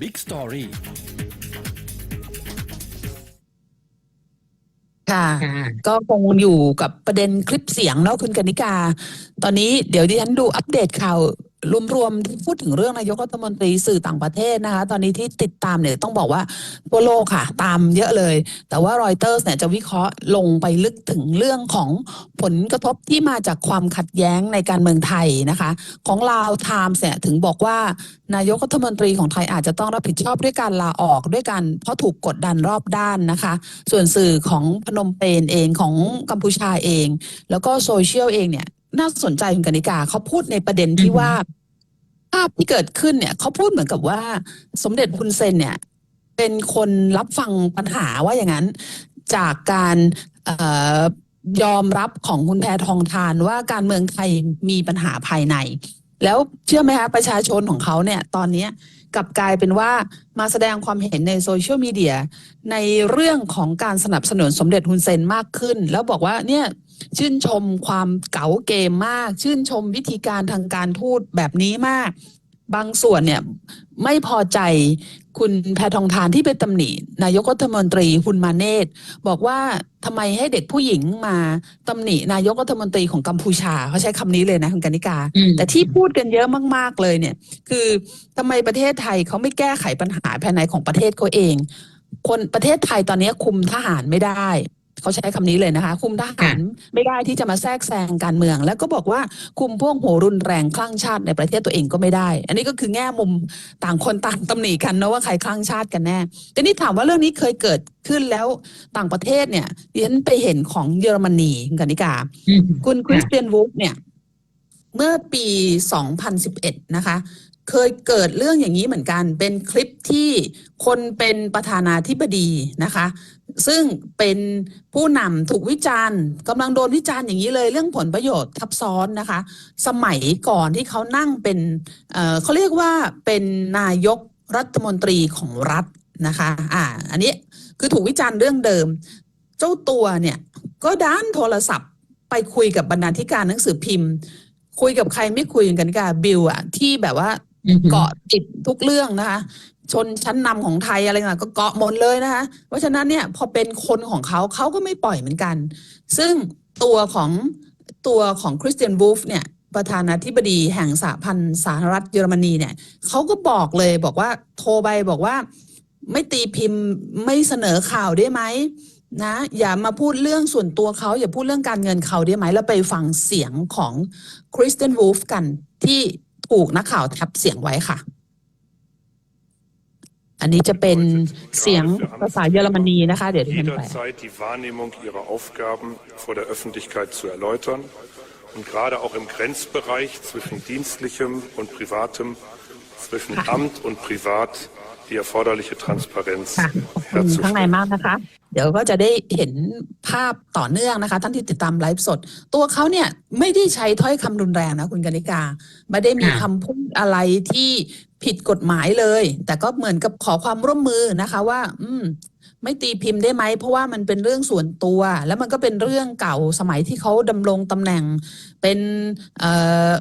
Big Story ค่ะค่ะ ก็คงอยู่กับประเด็นคลิปเสียงเนาะคุณกนิกา ตอนนี้เดี๋ยวดิฉันดูอัปเดตข่าว รวมๆพูดถึงเรื่องนายกรัฐมนตรีสื่อต่างประเทศนะคะ ตอนนี้ที่ติดตามเนี่ยต้องบอกว่าทั่วโลกค่ะ ตามเยอะเลย แต่ว่ารอยเตอร์เนี่ยจะวิเคราะห์ลงไปลึกถึงเรื่องของผลกระทบที่มาจากความขัดแย้งในการเมืองไทยนะคะ ของลาวไทม์เนี่ยถึงบอกว่านายกรัฐมนตรีของไทยอาจจะต้องรับผิดชอบด้วยการลาออกด้วยกันเพราะถูกกดดันรอบด้านนะคะ ส่วนสื่อของพนมเปญเองของกัมพูชาเอง แล้วก็โซเชียลเองเนี่ย น่าสนใจคุณกนิกาเขาพูดในประเด็นที่อือฮึว่าภาพที่เกิดขึ้นเนี่ยเขาพูดเหมือนกับว่า สมเด็จคุณเซนเนี่ย เป็นคนรับฟังปัญหาว่าอย่างนั้น จากการเออยอมรับของคุณแพทองทานว่าการเมืองไทยมีปัญหาภายใน แล้วเชื่อไหมคะประชาชนของเขาเนี่ยตอนนี้กลับกลายเป็นว่ามาแสดงความเห็นในโซเชียลมีเดียในเรื่องของการสนับสนุนสมเด็จฮุนเซนมากขึ้น แล้วบอกว่าเนี่ยชื่นชมความเก๋าเกมมาก ชื่นชมวิธีการทางการทูตแบบนี้มาก บางส่วนเนี่ยไม่พอใจคุณแพทองทานที่ไปตำหนิ นายกรัฐมนตรีฮุนมาเนตบอกว่าทำไมให้เด็กผู้หญิงมาตำหนิ นายกรัฐมนตรีของกัมพูชาเขาใช้คำนี้เลยนะคุณกนิกาอืมแต่ที่พูดกันเยอะมากๆเลยเนี่ย คือทำไมประเทศไทยเขาไม่แก้ไขปัญหาภายในของประเทศเขาเอง คนประเทศไทยตอนนี้คุมทหารไม่ได้ เขาใช้คำนี้เลยนะคะ คุมทหารไม่ได้ที่จะมาแทรกแซงการเมือง แล้วก็บอกว่าคุมพวกโหรุนแรงคลั่งชาติในประเทศตัวเองก็ไม่ได้ อันนี้ก็คือแง่มุมต่างคนต่างตำหนิกันนะว่าใครคลั่งชาติกันแน่แต่นี่ถามว่าเรื่องนี้เคยเกิดขึ้นแล้วต่างประเทศเนี่ยดิฉันไปเห็นของเยอรมนีคุณกนิกาอืมคุณคริสเตียนวูฟเนี่ย เมื่อปี 2011 นะคะ เคยเกิดเรื่องอย่างนี้เหมือนกัน เป็นคลิปที่คนเป็นประธานาธิบดีนะคะ ซึ่งเป็นผู้นำถูกวิจารณ์กำลังโดนวิจารณ์อย่างนี้เลย เรื่องผลประโยชน์ทับซ้อนนะคะ สมัยก่อนที่เขานั่งเป็นเเขาเรียกว่าเป็นนายกรัฐมนตรีของรัฐนะคะอ่าอันนี้คือถูกวิจารณ์เรื่องเดิม เจ้าตัวเนี่ยก็ด้านโทรศัพท์ไปคุยกับบรรณาธิการหนังสือพิมพ์ คุยกับใครไม่คุยกันกับบิลอะที่แบบว่า เกาะติดทุกเรื่องนะคะ ชนชั้นนำของไทยอะไรต่างก็เกาะหมดเลยนะคะ เพราะฉะนั้นเนี่ยพอเป็นคนของเขาเขาก็ไม่ปล่อยเหมือนกัน ซึ่งตัวของตัวของคริสเตียนบูฟเนี่ยประธานาธิบดีแห่งสหพันธ์สหรัฐเยอรมนีเนี่ยเขาก็บอกเลยบอกว่าโทรไปบอกว่า ไม่ตีพิมพ์ไม่เสนอข่าวได้ไหมนะอย่ามาพูดเรื่องส่วนตัวเขาอย่าพูดเรื่องการเงินเขาได้ไหม แล้วไปฟังเสียงของคริสเตียนวูฟกันที่ ถูกนักข่าวทับเสียงไว้ค่ะ อันนี้จะเป็นเสียงภาษาเยอรมนีนะคะ เดี๋ยวดิฉันแปล jederzeit die Wahrnehmung ihrer Aufgaben vor der Öffentlichkeit zu erläutern und gerade auch im Grenzbereich zwischen dienstlichem und privatem, zwischen Amt und Privat die erforderliche Transparenz ค่ะขอบคุณข้างใน herzustellen. มากนะคะ เดี๋ยวก็จะได้เห็นภาพต่อเนื่องนะคะ ท่านที่ติดตามไลฟ์สด ตัวเขาเนี่ยไม่ได้ใช้ถ้อยคำรุนแรงนะคุณกนิกา ไม่ได้มีค่ะคำพูดอะไรที่ผิดกฎหมายเลย แต่ก็เหมือนกับขอความร่วมมือนะคะว่า อืม ไม่ตีพิมพ์ได้ไหม เพราะว่ามันเป็นเรื่องส่วนตัว แล้วมันก็เป็นเรื่องเก่าสมัยที่เขาดำรงตำแหน่งเป็นเ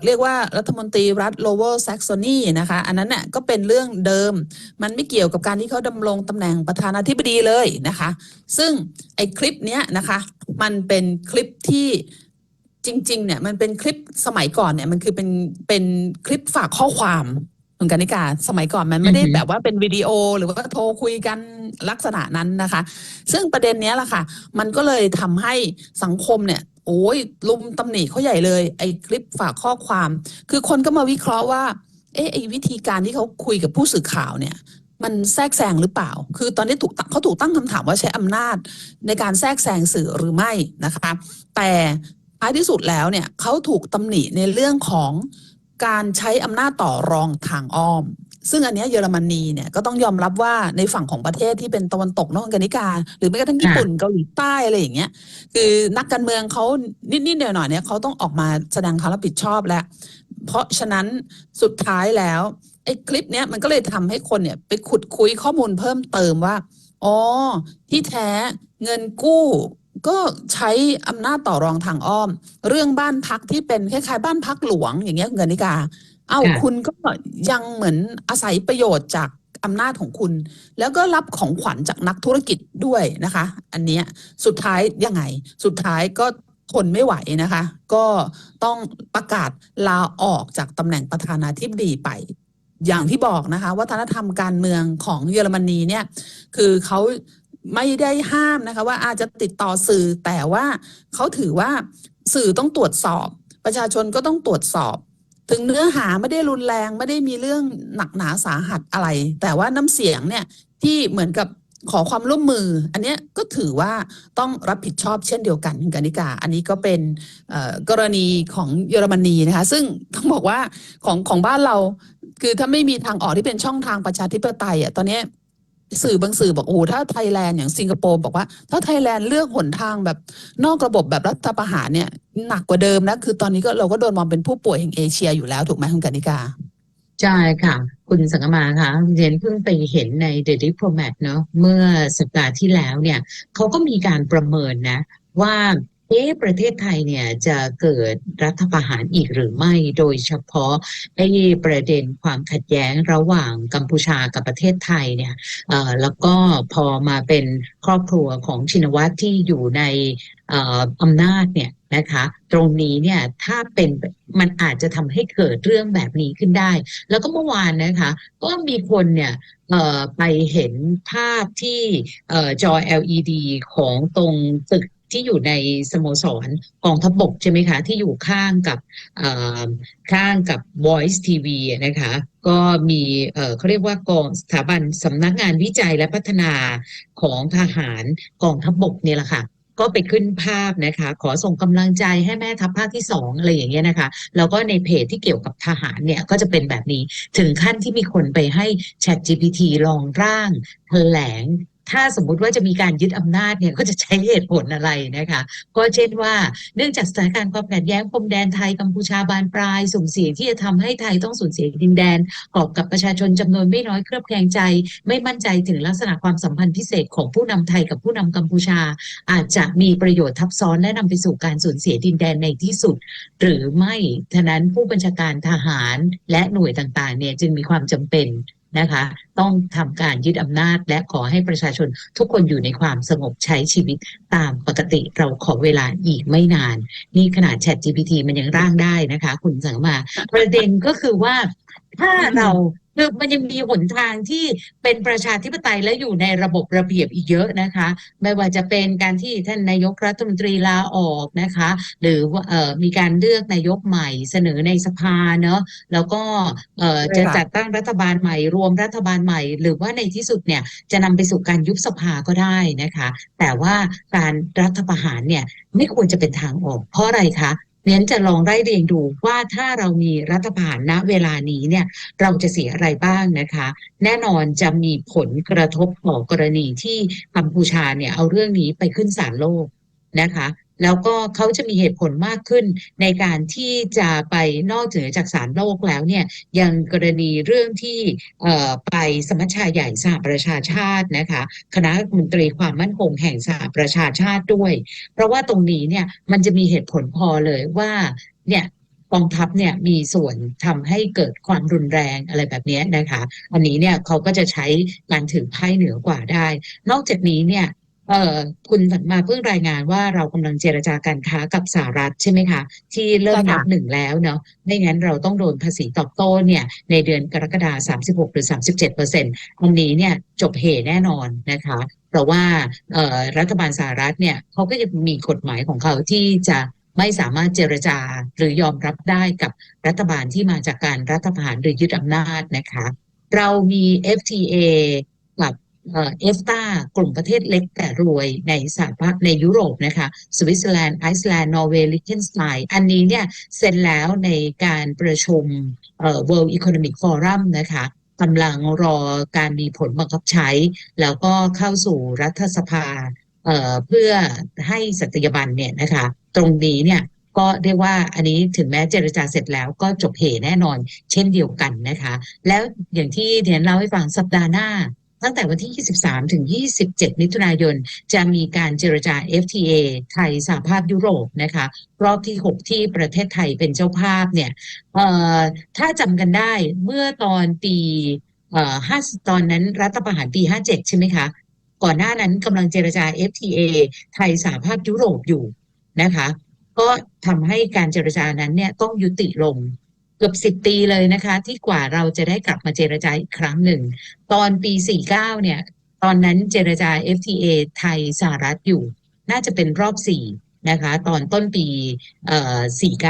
เรียกว่ารัฐมนตรีรัฐโลเวอร์แซกซอนีนะคะอันนั้นเนี่ยก็เป็นเรื่องเดิม มันไม่เกี่ยวกับการที่เขาดำรงตำแหน่งประธานาธิบดีเลยนะคะ ซึ่งไอ้คลิปเนี้ยนะคะมันเป็นคลิปที่จริงๆเนี่ยมันเป็นคลิปสมัยก่อนเนี่ยมันคือเป็นเป็นคลิปฝากข้อความ คุณกนิกาสมัยก่อนมันไม่ได้อือหือแบบว่าเป็นวิดีโอหรือว่าโทรคุยกันลักษณะนั้นนะคะ ซึ่งประเด็นเนี้ยแหละค่ะ มันก็เลยทำให้สังคมเนี่ย โอ้ยลุมตำหนิเขาใหญ่เลย ไอ้คลิปฝากข้อความ คือคนก็มาวิเคราะห์ว่า เอ๊ะไอ้วิธีการที่เขาคุยกับผู้สื่อข่าวเนี่ยมันแทรกแซงหรือเปล่า คือตอนนี้ถูกตั้งเขาถูกตั้งคำถามว่าใช้อำนาจในการแทรกแซงสื่อหรือไม่นะคะ แต่ท้ายที่สุดแล้วเนี่ยเขาถูกตำหนิในเรื่องของ การใช้อำนาจต่อรองทางอ้อม ซึ่งอันนี้เยอรมนีเนี่ยก็ต้องยอมรับว่าในฝั่งของประเทศที่เป็นตะวันตกนอกกันนิกา หรือแม้กระทั่งญี่ปุ่นเกาหลีใต้อะไรอย่างเงี้ย คือนักการเมืองเขานิดๆหน่อยๆเนี่ยเขาต้องออกมาแสดงความรับผิดชอบแล้ว เพราะฉะนั้นสุดท้ายแล้วไอ้คลิปเนี้ยมันก็เลยทำให้คนเนี่ยไปขุดคุยข้อมูลเพิ่มเติมว่าอ๋อที่แท้เงินกู้ ก็ใช้อำนาจต่อรองทางอ้อม เรื่องบ้านพักที่เป็นคล้ายๆบ้านพักหลวงอย่างเงี้ยคุณกนิกา เอ้าค่ะคุณก็ยังเหมือนอาศัยประโยชน์จากอำนาจของคุณ แล้วก็รับของขวัญจากนักธุรกิจด้วยนะคะ อันเนี้ยสุดท้ายยังไง สุดท้ายก็ทนไม่ไหวนะคะ ก็ต้องประกาศลาออกจากตำแหน่งประธานาธิบดีไป อย่างที่บอกนะคะ วัฒนธรรมการเมืองของเยอรมนีเนี่ย คือเขา ไม่ได้ห้ามนะคะ ว่าอาจจะติดต่อสื่อแต่ว่าเขาถือว่าสื่อต้องตรวจสอบ ประชาชนก็ต้องตรวจสอบ ถึงเนื้อหาไม่ได้รุนแรงไม่ได้มีเรื่องหนักหนาสาหัสอะไร แต่ว่าน้ำเสียงเนี่ยที่เหมือนกับขอความร่วมมือ อันนี้ก็ถือว่าต้องรับผิดชอบเช่นเดียวกันคุณกนิกา อันนี้ก็เป็นกรณีของเยอรมนีนะคะ ซึ่งต้องบอกว่าของของบ้านเรา คือถ้าไม่มีทางออกที่เป็นช่องทางประชาธิปไตยอะตอนนี้ สื่อบางสื่อบอกโอ้โหถ้าไทยแลนด์อย่างสิงคโปร์บอกว่า ถ้าไทยแลนด์เลือกหนทางแบบนอกระบบแบบรัฐประหารเนี่ยหนักกว่าเดิมนะคือตอนนี้ก็เราก็โดนมองเป็นผู้ป่วยแห่งเอเชียอยู่แล้วถูกไหมคุณกนิกาใช่ค่ะ คุณสังกมาคะเรียนเพิ่งไปเห็นใน The Diplomat เนอะเมื่อสัปดาห์ที่แล้วเนี่ยเขาก็มีการประเมินนะว่า เอ๊ะประเทศไทยเนี่ยจะเกิดรัฐประหารอีกหรือไม่ โดยเฉพาะไอ้ประเด็นความขัดแย้งระหว่างกัมพูชากับประเทศไทยเนี่ยเอ่อแล้วก็พอมาเป็นครอบครัวของชินวัตรที่อยู่ในอำนาจเนี่ยนะคะตรงนี้เนี่ยถ้าเป็นมันอาจจะทำให้เกิดเรื่องแบบนี้ขึ้นได้ แล้วก็เมื่อวานนะคะก็มีคนเนี่ยไปเห็นภาพที่อจอ LED ของตรงตึก ที่อยู่ในสโมสรกองทัพบกใช่ไหมคะ ที่อยู่ข้างกับข้างกับ Voice TV นะคะ ก็มีเขาเรียกว่ากองสถาบันสำนักงานวิจัยและพัฒนาของทหารกองทัพบกเนี่ยแหละค่ะก็ไปขึ้นภาพนะคะ ขอส่งกำลังใจให้แม่ทัพภาคที่สองอะไรอย่างเงี้ยนะคะ แล้วก็ในเพจที่เกี่ยวกับทหารเนี่ยก็จะเป็นแบบนี้ ถึงขั้นที่มีคนไปให้ Chat GPT ลองร่างแถลง ถ้าสมมุติว่าจะมีการยึดอำนาจเนี่ยก็จะใช้เหตุผลอะไรนะคะ ก็เช่นว่าเนื่องจากสถานการณ์ความขัดแย้งพรมแดนไทยกัมพูชาบานปลายสุ่มเสี่ยงที่จะทำให้ไทยต้องสูญเสียดินแดนกอบกับประชาชนจำนวนไม่น้อยเครือบแคลงใจ ไม่มั่นใจถึงลักษณะความสัมพันธ์พิเศษของผู้นำไทยกับผู้นำกัมพูชา อาจจะมีประโยชน์ทับซ้อนและนำไปสู่การสูญเสียดินแดนในที่สุด หรือไม่ฉะนั้นผู้บัญชาการทหารและหน่วยต่างๆเนี่ยจึงมีความจำเป็น นะคะ ต้องทำการยึดอำนาจ และขอให้ประชาชนทุกคนอยู่ในความสงบใช้ชีวิตตามปกติเราขอเวลาอีกไม่นาน นี่ขนาด Chat GPT มันยังร่างได้นะคะ คุณสังมา ประเด็นก็คือว่า ถ้าเราคือมันยังมีหนทางที่เป็นประชาธิปไตยและอยู่ในระบบระเบียบอีกเยอะนะคะ ไม่ว่าจะเป็นการที่ท่านนายกรัฐมนตรีลาออกนะคะ หรือว่าเอ่อมีการเลือกนายกใหม่เสนอในสภาเนอะแล้วก็เอ่อใช่จะค่ะจัดตั้งรัฐบาลใหม่ รวมรัฐบาลใหม่ หรือว่าในที่สุดเนี่ยจะนำไปสู่การยุบสภาก็ได้นะคะ แต่ว่าการรัฐประหารเนี่ยไม่ควรจะเป็นทางออก เพราะอะไรคะ เน้นจะลองไล่เรียงดูว่าถ้าเรามีรัฐบาลณเวลานี้เนี่ยเราจะเสียอะไรบ้างนะคะ แน่นอนจะมีผลกระทบต่อกรณีที่กัมพูชาเนี่ยเอาเรื่องนี้ไปขึ้นศาลโลกนะคะ แล้วก็เขาจะมีเหตุผลมากขึ้นในการที่จะไปนอกเหนือจากศาลโลกแล้วเนี่ยยังกรณีเรื่องที่ไปสมัชชาใหญ่สหประชาชาตินะคะคณะมนตรีความมั่นคงแห่งสหประชาชาติด้วย เพราะว่าตรงนี้เนี่ยมันจะมีเหตุผลพอเลยว่าเนี่ยกองทัพเนี่ยมีส่วนทำให้เกิดความรุนแรงอะไรแบบนี้นะคะ อันนี้เนี่ยเขาก็จะใช้การถือไพ่เหนือกว่าได้ นอกจากนี้เนี่ย คุณสันมาเพิ่งรายงานว่าเรากำลังเจรจาการค้ากับสหรัฐใช่ไหมคะ ที่เริ่มนับหนึ่งแล้วเนาะไม่งั้นเราต้องโดนภาษีตอบโต้เนี่ย ในเดือนกรกฎาคม36 หรือ 37เปอร์เซ็นต์อันนี้เนี่ยจบเหแน่นอนนะคะ เพราะว่ารัฐบาลสหรัฐเนี่ยเขาก็จะมีกฎหมายของเขาที่จะไม่สามารถเจรจาหรือยอมรับได้กับรัฐบาลที่มาจากการรัฐประหารหรือยึดอำนาจนะคะ เรามี FTA กับ เอ่อ EFTA กลุ่มประเทศเล็กแต่รวยในสหภาพในยุโรปนะคะสวิตเซอร์แลนด์ไอซ์แลนด์นอร์เวย์ลิเทนสไตน์อันนี้เนี่ยเซ็นแล้วในการประชุมเอ่อ World Economic Forum นะคะกำลังรอการมีผลบังคับใช้ แล้วก็เข้าสู่รัฐสภาเอ่อเพื่อให้สัตยาบันเนี่ยนะคะตรงนี้เนี่ยก็เรียกว่าอันนี้ถึงแม้เจรจาเสร็จแล้วก็จบเหแน่นอนเช่นเดียวกันนะคะ แล้วอย่างที่เรียนเล่าให้ฟังสัปดาห์หน้า ตั้งแต่วันที่ 23 ถึง 27 มิถุนายน จะมีการเจรจา FTA ไทยสหภาพยุโรปนะคะ รอบที่ 6 ที่ประเทศไทยเป็นเจ้าภาพเนี่ยถ้าจำกันได้เมื่อตอนปีห้าตอนนั้นรัฐประหารปีห้าเจ็ดใช่ไหมคะ ก่อนหน้านั้นกำลังเจรจา FTA ไทยสหภาพยุโรปอยู่นะคะ ก็ทำให้การเจรจานั้นเนี่ยต้องยุติลง เกือบสิบปีเลยนะคะ ที่กว่าเราจะได้กลับมาเจรจาอีกครั้งหนึ่ง ตอนปี 49 เนี่ย ตอนนั้นเจรจา FTA ไทยสหรัฐอยู่ น่าจะเป็นรอบสี่นะคะ ตอนต้นปีเอ่อ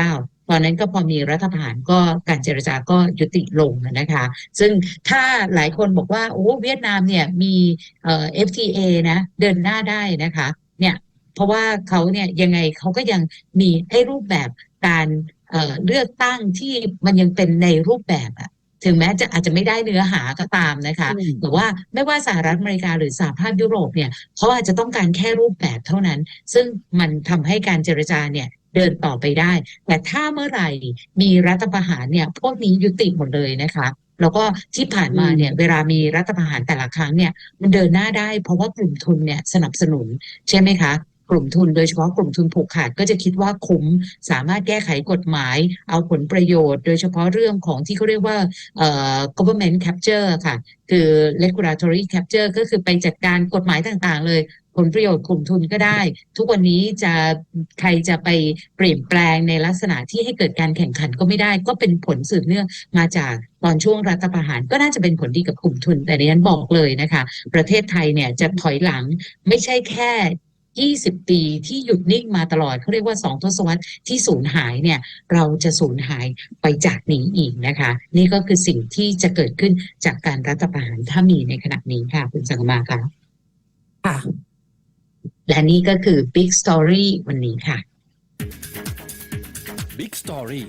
49 ตอนนั้นก็พอมีรัฐประหารก็การเจรจาก็ยุติลงนะคะ ซึ่งถ้าหลายคนบอกว่า โอ้เวียดนามเนี่ยมีเอ่อ FTA นะเดินหน้าได้นะคะ เนี่ยเพราะว่าเขาเนี่ยยังไงเขาก็ยังมีไอ้รูปแบบการ เอ่อเลือกตั้งที่มันยังเป็นในรูปแบบอะถึงแม้จะอาจจะไม่ได้เนื้อหาก็ตามนะคะอืมแต่ว่าไม่ว่าสหรัฐอเมริกาหรือสหภาพยุโรปเนี่ยเขาอาจจะต้องการแค่รูปแบบเท่านั้น ซึ่งมันทำให้การเจรจาเนี่ยเดินต่อไปได้ แต่ถ้าเมื่อไหร่มีรัฐประหารเนี่ยพวกนี้ยุติหมดเลยนะคะ แล้วก็ที่ผ่านมาเนี่ยเวลามีรัฐประหารแต่ละครั้งเนี่ยมันเดินหน้าได้เพราะว่ากลุ่มทุนเนี่ยสนับสนุนใช่ไหมคะ กลุ่มทุนโดยเฉพาะกลุ่มทุนผูกขาดก็จะคิดว่าคุ้มสามารถแก้ไขกฎหมาย เอาผลประโยชน์ โดยเฉพาะเรื่องของที่เขาเรียกว่า government capture ค่ะ คือ regulatory capture ก็คือไปจัดการกฎหมายต่างๆ เลยผลประโยชน์กลุ่มทุนก็ได้ ทุกวันนี้จะใครจะไปเปลี่ยนแปลงในลักษณะที่ให้เกิดการแข่งขันก็ไม่ได้ ก็เป็นผลสืบเนื่องมาจากตอนช่วงรัฐประหารก็น่าจะเป็นผลดีกับกลุ่มทุน แต่ดิฉันบอกเลยนะคะ ประเทศไทยเนี่ยจะถอยหลังไม่ใช่แค่ 20 ปีที่หยุดนิ่งมาตลอดเขาเรียกว่าสองทศวรรษที่สูญหายเนี่ยเราจะสูญหายไปจากนี้อีกนะคะ นี่ก็คือสิ่งที่จะเกิดขึ้นจากการรัฐประหารถ้ามีในขณะนี้ค่ะ คุณสังมาค่ะค่ะ และนี่ก็คือ Big Story วันนี้ค่ะ Big Story